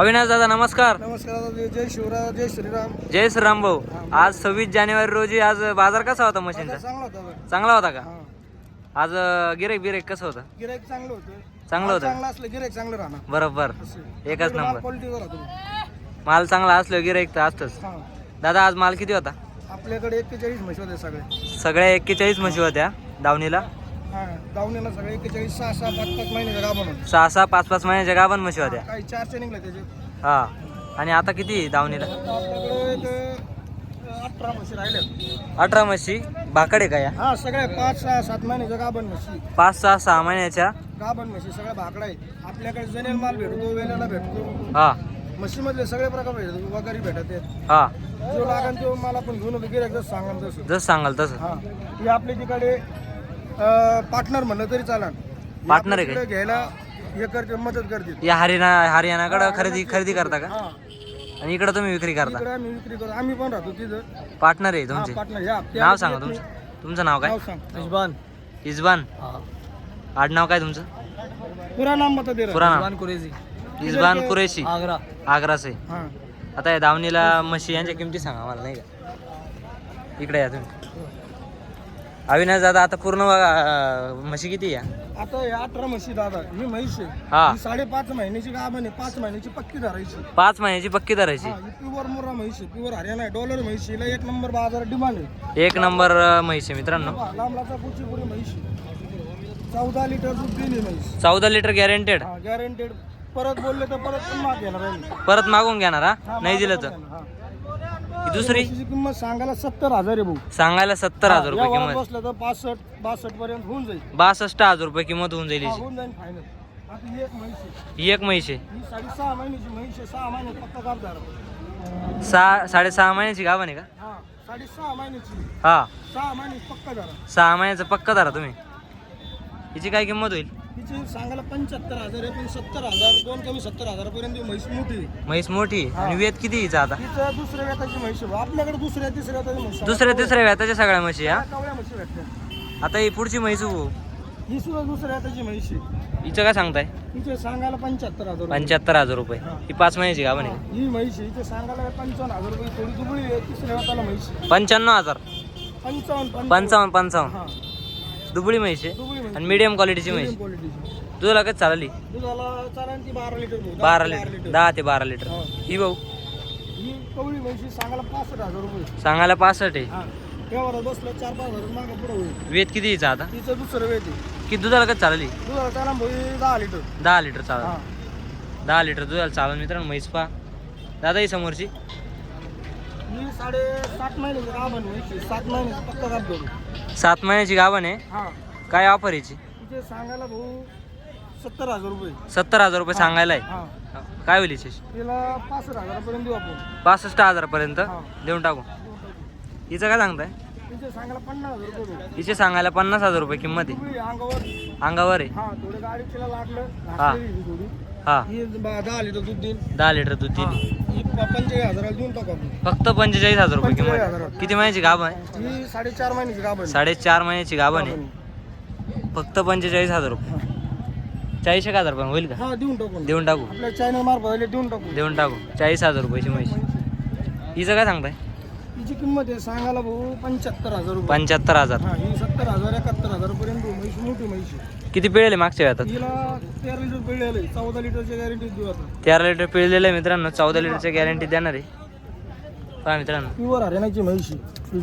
अविनाश दादा नमस्कार. नमस्कार दादा जय शिवराज जय श्रीराम. जय श्रीराम भाऊ आज सव्वीस जानेवारी रोजी आज बाजार कसा होता मशीनचा? चांगला होता बरं. चांगला होता का? हा. आज गिरेक बिरेक कसं होतं? गिराईक चांगलं होतं. चांगलं होतं? चांगलं असलं गिराईक चांगलं राहणार. बरोबर. एकच नंबर. क्वालिटीवर राहतो माल चांगला असलो गिरेक तर असतंच. हा. दादा आज माल किती होता? आपल्याकडे एक्केचाळीस म्हशी होते सगळे सगळ्या एक्केचाळीस म्हशी होत्या दावणीला. दावणीला सगळे एक्केचाळीस सहा सहा पाच पाच महिने का म्हणून. सहा सहा पाच पाच महिन्याच्या गाभण म्हशी होत्या. काही चारशे निघले त्याचे. हा आणि आता किती दावणीला? आता आपल्याकडे एक अठरा म्हशी राहिल्या. अठरा म्हशी भाकडे का या? हा सगळ्या पाच सहा सात महिन्याच्या गाभण म्हशी. पाच सहा सहा महिन्याच्या? गाभण म्हशी सगळ्या भाकडा आहेत आपल्याकडे जनेल माल भेटतो वेल्याला भेटतो. हा. म्हशीमधले सगळे प्रकार भेटतो वगैरे भेटत आहेत. हा. जो लागेल तो मला पण घेऊन गिरायक जसं सांगाल तसं. जसं सांगाल तसं. हा. ही आपल्या तिकडे पार्टनर म्हणलं तरी आहे तिकडे घ्यायला हे करते मदत करते. या हरियाणा हरियाणाकडं खरेदी खरेदी करता का? हा. आणि इकडं तुम्ही विक्री करता? इकडे आम्ही विक्री करतो. आम्ही पण राहतो तिथं. पार्टनर आहे तुमचे? पार्टनर. नाव सांगा तुमचं. तुमचं नाव काय? नाव सांग. इजबान. इजबान? आडनाव काय तुमचं? पुरा नाम बता दे पुरा कुरेजी. इजबान कुरेशी. आग्रा. आग्राचे हा. आता या दावणीला म्हशी यांच्या किमती सांगा मला नाही का? इकडे या तुम्ही. अविनाश दादा आता पूर्ण अं, म्हशी किती या आता हे अठरा म्हशी दादा ही म्हैस आहे. हा. ही साडेपाच महिन्याची गाभण आहे पाच महिन्याची पक्की धरायची. पाच महिन्याची पक्की धरायची. हा ही प्युअर मुरा म्हैस आहे प्युअर हरियाणा आहे डॉलर म्हैशीला एक नंबर बाजार डिमांड आहे. एक नंबर अं, म्हैस आहे मित्रांनो. हा, लांबलाचा कुचीपुरी म्हैस चौदा लिटर दूध दिली म्हैस. चौदा लिटर गॅरंटेड हा गॅरंटेड परत बोलले तर परत पण माग घेणार आहे मी. परत मागून घेणार हा? हा, नाही दिलं तर. ही. दुसरी? म्हशीची किंमत सांगायला सत्तर हजार आहे भाऊ. सांगायला सत्तर हजार रुपये किंमत. बसलं तर पासष्ट बासष्ट पर्यंत होऊन जाईल. बासष्ट हजार रुपये किंमत होऊन जाईल हा, हिची. होऊन जाईल फायनल आता ही एक म्हैस आहे. ही एक म्हैस आहे. ही साडेसहा महिन्याची म्हैस आहे सहा महिन्यात कापदार सहा साडेसहा महिन्याची गाभण आहे का? हा साडेसहा महिन्याची. हा. सहा महिन्याची पक्का सहा महिन्याचं पक्का धरा तुम्ही. हिची काय किंमत होईल? तिची सांगायला पंच्याहत्तर हजार आहे पण सत्तर हजार दोन कमी सत्तर हजारापर्यंत ही म्हैस मोठी आहे. म्हैस मोठी. आणि वेत किती हिचा आता? तिचं दुसऱ्या वेताची म्हैस आहे. आपल्याकडे दुसऱ्या तिसऱ्या वेताची म्हैस. दुसऱ्या तिसऱ्या व्याताच्या सगळ्या म्हशी हा? कवळ्या म्हशी भेटतात. आता ही पुढची म्हैस हो. ही सुद्धा दुसऱ्या वेताची म्हैस आहे. हिचं काय सांगताय? तिचे सांगायला पंच्याहत्तर हजार रुपये. पंच्याहत्तर हजार रुपये. ही. पाच महिन्याची गाभण आहे ही म्हैस आहे. हिचे सांगायला पंचावन्न हजार रुपये? थोडी दुबळी आहे. तिसऱ्या वेताला म्हैस आहे. पंच्याण्णव हजार. पंचावन्न. पंचावन्न पंचावन्न. हा. दुबळी म्हैस आहे आणि मीडियम क्वालिटीची म्हैस. दुधाला कधी चालली? बारा लिटर. बारा दहा ते लिटर. दहा ते बारा लिटर. हा. भाऊ? सांगायला पासष्ट आहे? वेत किती हिचा आता? दुसरं आहे. किती दुधाला कधी चालली? दहा लिटर. दहा लिटर हा. चालत दहा लिटर दुधाला चालत मित्रांनो म्हैस पा दादा ही समोरची? साडे सात म्हैशी सात धरू सात महिन्याची गाभण आहे हा. काय ऑफर याची? तिथे सांगायला भाऊ सत्तर हजार रुपये. सत्तर हजार रुपये सांगायला आहे? हा. काय होईल तिला पासष्ट हजारापर्यंत देऊ आपण. पासष्ट हजारापर्यंत? हा. देऊन टाकू. हिचं काय सांगताय? तिथे सांगायला पन्नास हजार रुपये देऊ. हिचे सांगायला पन्नास हजार रुपये किंमत आहे. अंगावर. अंगावर आहे. हा थोडे गाडी तिला लागलं. हा. घासलेली ही थोडी. हा. ही बा- दहा लिटर दूध देईल दहा लिटर दूध हा. पंचेचाळीस हजाराला देऊन टाकू आपण. फक्त पंचेचाळीस हजार रुपये किंमत. पंचेचाळीस. किती महिन्याची गाभण आहे? ही साडेचार महिन्याची गाभण साडेचार महिन्याची गाभण आहे. फक्त पंचेचाळीस हजार रुपये. चाळीस एक हजार पण होईल का? हा देऊन टाकू देऊन टाकू. आपल्या चॅनल मार्फत आले देऊन टाकू. देऊन टाकू. चाळीस हजार रुपयाची म्हैस. हिचं काय सांगताय? तिची किंमत आहे सांगायला भाऊ पंच्याहत्तर हजार रुपये. पंच्याहत्तर हजार. हा ही सत्तर हजार एकाहत्तर हजार पर्यंत म्हैस मोठी आहे. किती पिळेले मागच्या वेळात? हिला तेरा लिटर पिळलेलं आहे चौदा लिटरची गॅरंटी देऊ आता. तेरा लिटर पिळलेलं आहे मित्रांनो चौदा लिटरची गॅरंटी देणार आहे. पहा मित्रांनो. प्युअर हरियाणाची म्हैशी ही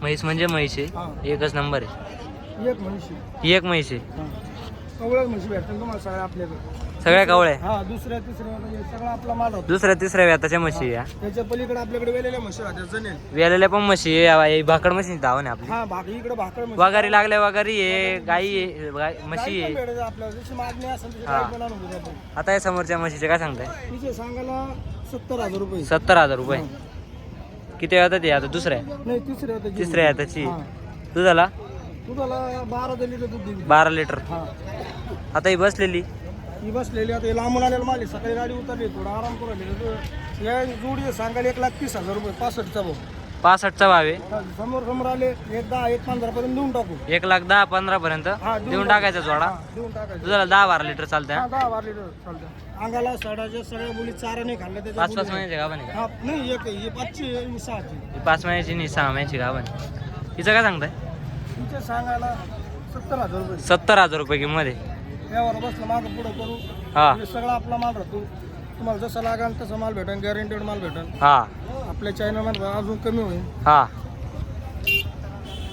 म्हैस म्हणजे म्हैस. आहे. एकच नंबर आहे. एक म्हैशी ही एक म्हैस आहे. हा. म्हशी भेटतील तुम्हाला सगळ्या आपल्याकडे. सगळ्या आहे. हा दुसऱ्या तिसऱ्या म्हणजे सगळा आपला माल राहतो दुसऱ्या तिसऱ्या व्याताच्या म्हशी आहे या. त्याच्या पलीकडे आपल्याकडे वेलेल्या म्हशी राहतात जनेल. वेलेल्या पण म्हशी आहे ही भाकड म्हशी धावण आहे आपली. हा इकडे भाकर म्हशी. वगारी लागल्या वगारी आहे गाई आहे गाय- म्हशी पण आहे. भेटते आपल्याला. जशी मागणी असेल तशी हा. गाई पण आणून देऊ आपण आता या समोरच्या म्हशीचे काय सांगताय? तिचे सांगायला सत्तर हजार रुपये. सत्तर हजार रुपये. किती वेळात ते आता दुसऱ्या? नाही तिसऱ्या होत्या तिसऱ्या हाताची हा. दुधाला? दुधाला बारा ते लिटर दूध बारा लिटर. हा. आता ही बसलेली. ही बसलेली आता हे लांबून आलेला माल आहे. सकाळी गाडी उतरली थोडा आराम करू राहिली. तर या जोडी सांगायला एक लाख तीस हजार रुपये पासष्टचा भाऊ पासष्टचा भाव आहे. समोर समोर आले एक दहा एक पंधरा पर्यंत देऊन टाकू. एक लाख दहा पंधरा पर्यंत हा, देऊन देऊन टाक- टाकायचा जोडा. हा, देऊन टाकायचं. दहा बारा लिटर चालतंय. हा? दहा बारा लिटर चालतं अंगाला सडाच्या सगळ्या मुली चारा नाही खाल्ल्या त्याच्या पाच पाच मुली- महिन्याची गाभण आहे हा नाही एक ही पाचशे ही ही पाच महिन्याची नाही सहा महिन्याची गाभण आहे. हिचं काय सांगताय? तिचे सांगायला सत्तर हजार रुपये. सत्तर हजार रुपये किंमत आहे. यावर बसलं मागं पुढं करू. हा. हे सगळा आपला माल राहतो. तुम्हाला जसं लागेल तसं माल भेटेल गॅरंटेड माल भेटेल हा. आपल्या चायनामध्ये अजून कमी होईल. हा.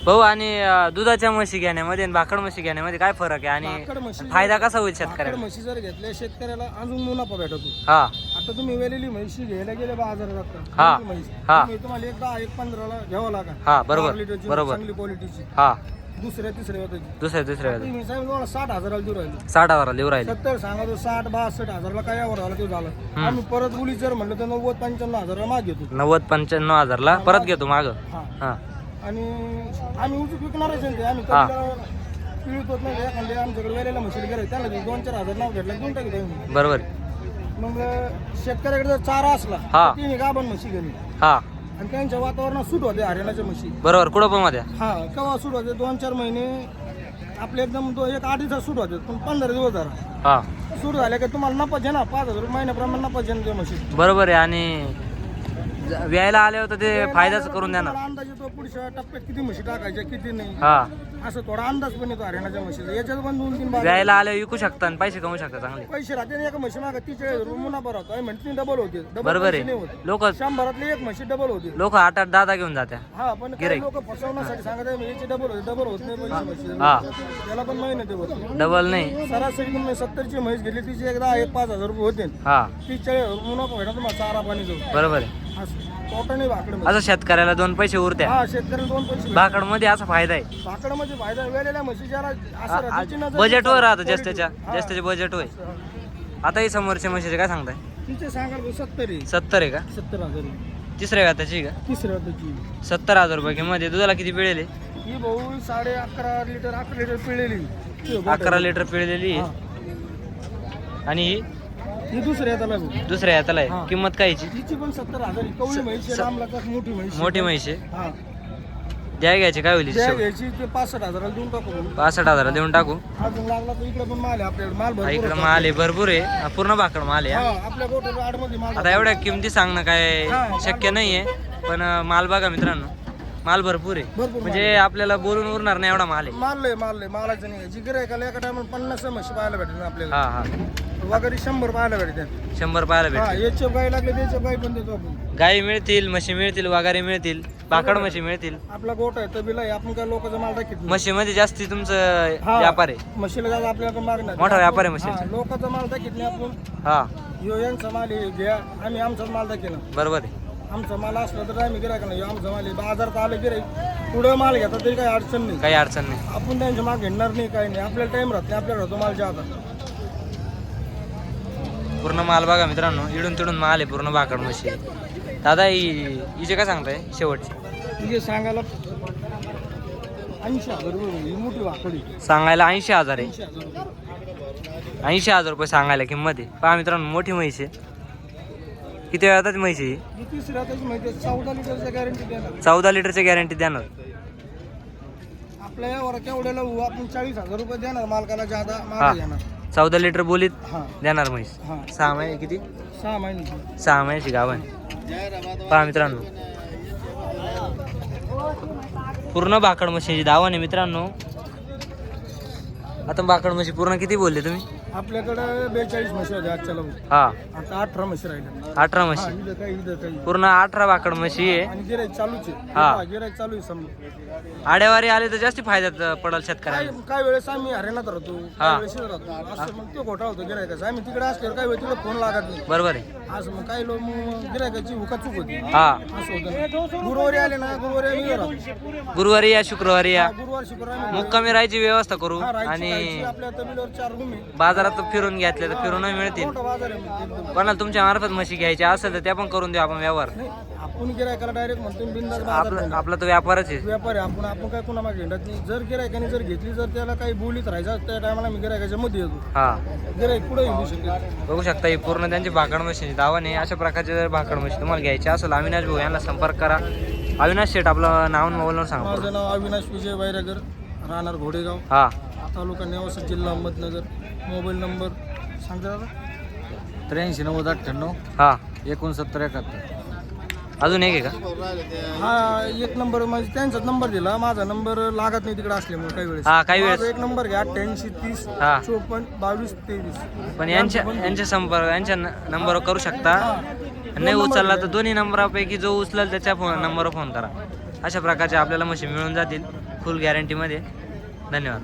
भाऊ आणि अं, दुधाच्या म्हशी घेण्यामध्ये आणि भाकड म्हशी घेण्यामध्ये काय फरक आहे? भाकड आणि म्हशी- फायदा कसा होईल भाकड शेतकऱ्याला म्हशी जर घेतल्या शेतकऱ्याला अजून मुनाफा भेटतो. हा. आता तुम्ही वेलेली म्हशी घ्यायला गेले बाजारात हा. आता म्हैस? हा. तुम्ही- तुम्हाला एक दहा एक पंधराला घ्यावं लागेल हा, बरोबर. बारा लिटरची, बरोबर. चांगली क्वालिटीची हा. दुसऱ्या तिसऱ्या दुसऱ्या दुसऱ्या वेळेला. तुम्ही साहेब तुम्हाला साठ हजाराला देऊ राहिले. साठ हजाराला लिहू राहिले. सत्तर सांगा तो साठ बासष्ट हजारला काय यावर झाला तो झाला. आम्ही परत बोली जर म्हणलं तर नव्वद पंच्याण्णव हजारला माग घेतो नव्वद पंच्याण्णव हजारला परत घेतो माग. हा. हा. आणि आम्ही उचूक विकणारच आहे ते आम्ही हा. कधीला पिळत होत नाही एखाद्या आमच्याकडे वेळेला म्हशीला गेलं त्याला दोन चार हजार नाव घेतलं देऊन टाकी आम्ही बरोबर. मग शेतकऱ्याकडे जर चारा असला हा. तर तिने गाभण म्हशी गेली हा. आणि त्यांच्या वातावरणात सूट होते हरियाणाच्या म्हशी. बरोबर कुठं पण मध्ये हा केव्हा सूट होते? दोन चार महिने आपले एकदम दो एक आठ दिवसात सूट होते. पण पंधरा दिवस झाला हा. सूट झाले की तुम्हाला नफा आहे ना पाच हजार रुपये महिन्याप्रमाणे नफा आहे ना म्हशी. बरोबर आहे आणि ज- व्यायला आले होतं ते फायदाच करून द्या ना. अंदाज येतो पुढच्या टप्प्यात किती म्हशी टाकायच्या किती नाही. हा. असं थोडा अंदाज पण येतो हरियाणाच्या म्हशीचा. याच्यात पण दोन तीन बाजार व्यायला आले विकू शकता आणि पैसे कमवू शकता चांगले. पैसे राहते एका म्हशी मागे तिचे मुना बरं होतो म्हणते डबल होते. डबल बरोबर पैसे नाही आहे होत. लोक शंभरातली एक म्हशी डबल होते. लोक आठ आठ दहा दहा घेऊन जात्या. हा पण गिऱ्हाईक. लोक फसवण्यासाठी सांगत आहे याचे डबल होते डबल होत नाही पैसे म्हशी. हा. त्याला पण मेहनत आहे होत डबल नाही. सरासरी तुम्ही सत्तरची म्हैस घेतली तिची एकदा एक पाच हजार रुपये होते. हा. तीस चाळीस मुनाफा भेटा तुम्हाला चारा पाणी जाऊ बरोबर आहे. असं टोटल भाकडे असं शेतकऱ्याला दोन पैसे उरत्या हा शेतकऱ्याला दोन पैसे भाकडमध्ये असा फायदा आहे भाकड म्हणजे फायदा वेळेला म्हशी जरा असं राहतं, तिची नजर- बजेटवर राहतं. जास्तीच्या हा. जास्तीचे होय हा. आता ही समोरच्या म्हशीचे काय सांगताय तिचे सांगाल सत्तर आहे सत्तर आहे का सत्तर हजार आहे. तिसऱ्या व्याताची का तिसऱ्या त्याची सत्तर हजार रुपये किंमत आहे दुधाला किती पिळेल आहे? ही भाऊ साडे अकरा लिटर अकरा लिटर आहे. अकरा लिटर पिळलेली आहे. हा. आणि ही ही दुसऱ्या त्याला भाऊ दुसऱ्या याताला हा. आहे किंमत काय याची पण सत्तर हजार आहे. कवळी म्हैस आहे, लांब लाखात मोठी म्हैस आहे. मोठी म्हैस आहे हा द्या घ्यायची काय होईल त्या शेवट? घ्यायची ते पासष्ट हजाराला देऊन टाकू. पासष्ट देऊन टाकू अजून लागला तर इकडे पण माल आहे आपल्याकडे माल हा, भरपूर इकडं होता. माल आहे भरपूर आहे हा, पूर्ण भाकड माल आहे हा हा. आपल्या गोट्याच्या आडमध्ये माल आता एवढ्या किमती सांगणं काय शक्य नाहीये पण अं, माल बघा मित्रांनो माल भरपूर आहे. भरपूर म्हणजे आपल्याला बोलून उरणार नाही एवढा माल आहे. मारलंय मारलंय मालाचं नाही. जी गिरायकाला एका टायमाला पन्नास म्हशी पाहायला भेटेल आपल्याला. हा हा. वगैरे शंभर पाहायला भेटते शंभर पाहायला हा याचे गाय लागले त्याचे गाय पण देतो आपण. गाई मिळतील म्हशी मिळतील वगारे मिळतील भाकड म्हशी मिळतील. आपला गोट आहे तबिला आहे. आपण काय लोकांचा माल टाकीत नाही. म्हशीमध्ये जास्ती तुमचं हा. व्यापार आहे. म्हशीला जास्त आपल्याला मागणार मोठा व्यापार आहे म्हशीचा. लोकांचा माल टाकीत नाही आपण. हा. ह्यो यांचा माल आहे घ्या. आम्ही आमचाच माल टाकेला बरोबर आहे. आमचा माल असला तर आम्ही गिरायक नाही. आमचा माल आहे बाजारात आलं गिरायक पुढं माल घेता तरी काही अडचण नाही. काही अडचण नाही. आपण त्यांच्या माग घेणार नाही काही नाही. आपल्याला टाइम राहत नाही आपल्याला राहतो माल जादा पूर्ण माल बघा मित्रांनो इडून तिडून माल आहे पूर्ण भाकड म्हशी दादा ही हिचे काय सांगताय शेवटची? तिथे सांगायला ऐंशी हजार रुपये. ही मोठी वाकडी सांगायला ऐंशी हजार आहे. ऐंशी हजार रुपये. ऐंशी हजार रुपये सांगायला किंमत आहे. पहा मित्रांनो मोठी म्हैस आहे. किती वेळात म्हैस आहे ही? तिसऱ्या त्याची माहिती आहे. चौदा लिटरच्या गॅरंटी देणार. चौदा लिटरची गॅरंटी देणार. आपल्या यावर केवढ्याला होऊ? आपण चाळीस हजार रुपये देणार मालकाला जादा हा. चौदा लिटर बोलीत हा. देणार म्हैस. हा. सहा महिने किती? सहा महिन्याची सहा महिन्याची गावाने पहा मित्रांनो. पूर्ण भाकड म्हशीची दावण आहे मित्रांनो. आता भाकड म्हशी पूर्ण किती बोलले तुम्ही? आपल्याकडे बेचाळीस म्हशी होत्या आजच्या लावून. हा. आता अठरा म्हशी राहिल्या. अठरा हा म्हशी इथं काही इथं काही. पूर्ण अठरा भाकड म्हशी आहे. आणि गिराईक चालूच आहे. हा. हा गिराईक चालू आहे समजा. आड्यावारी आले तर जास्ती फायद्यात पडेल शेतकऱ्यांना. काय काय वेळेस आम्ही हरियाणात राहतो हा. काही वेळेस इथं राहतो. असं मग तो घोटाळा होतो गिरायकाचा आम्ही तिकडे असल्यावर काही वेळ तिकडे फोन लागत नाही. बरोबर आहे. असं मग काही लोक मग गिरायकाची हुका चूक होती. हा. असं होतं गुरुवारी आले ना गुरुवारी आम्ही इथं राहतो. गुरुवारी या शुक्रवारी या. गुरुवार शुक्रवार आम्ही मुक्कामी राहायची व्यवस्था करू हा, राहायची- आणि राहायची. आपल्या तमिळवर चार रूम आहे. बाजारात फिरून घेतले तर फिरून मिळतील. मोठा बाजार आहे मग एकदम. कोणाला तुमच्या मार्फत म्हशी घ्यायच्या असेल तर त्या पण करून देऊ आपण व्यवहार. नाही आपण गिरायकाला डायरेक्ट म्हणतो बिंदास बाजार आपला तो व्यापारच आहे. व्यापार आहे. आपण आपण काय कुणा मागे हिंडत नाही. जर गिरायकाने जर घेतली जर त्याला काही बोलीत राहायचं त्या टायमाला मी गिरायकाच्या मध्ये येतो. हा. गिरायक पुढे येऊ शकते बघू शकता ही पूर्ण त्यांची भाकड मशीन दावा नाही अशा प्रकारचे जर भाकड मशीन तुम्हाला घ्यायची असेल अविनाश भाऊ यांना संपर्क करा. अविनाश शेठ आपलं नाव आणि मोबाईल नंबर सांगा माझं. नाव अविनाश विजय बैरागर राहणार घोडेगाव. हा. तालुका नेवासा जिल्हा अहमदनगर. मोबाईल नंबर सांगता दादा. त्र्याऐंशी नव्वद अठ्ठ्याण्णव हा. एकोणसत्तर एकाहत्तर. अजून एक आहे का? हा एक नंबर म्हणजे त्यांचाच नंबर दिला. माझा नंबर लागत नाही तिकडे असल्यामुळे काही वेळेस. हा काही वेळेस. माझा एक नंबर घ्या अठ्ठ्याऐंशी तीस हा. चोपन्न बावीस तेवीस. पण यांच्या यांच्या संपर्क यांच्या नंबरवर करू शकता. नाही उचलला तर दोन्ही नंबरापैकी जो उचलेल त्याच्या फोन नंबरवर फोन करा. अशा प्रकारचे आपल्याला मशीन मिळून जातील फुल गॅरंटीमध्ये धन्यवाद.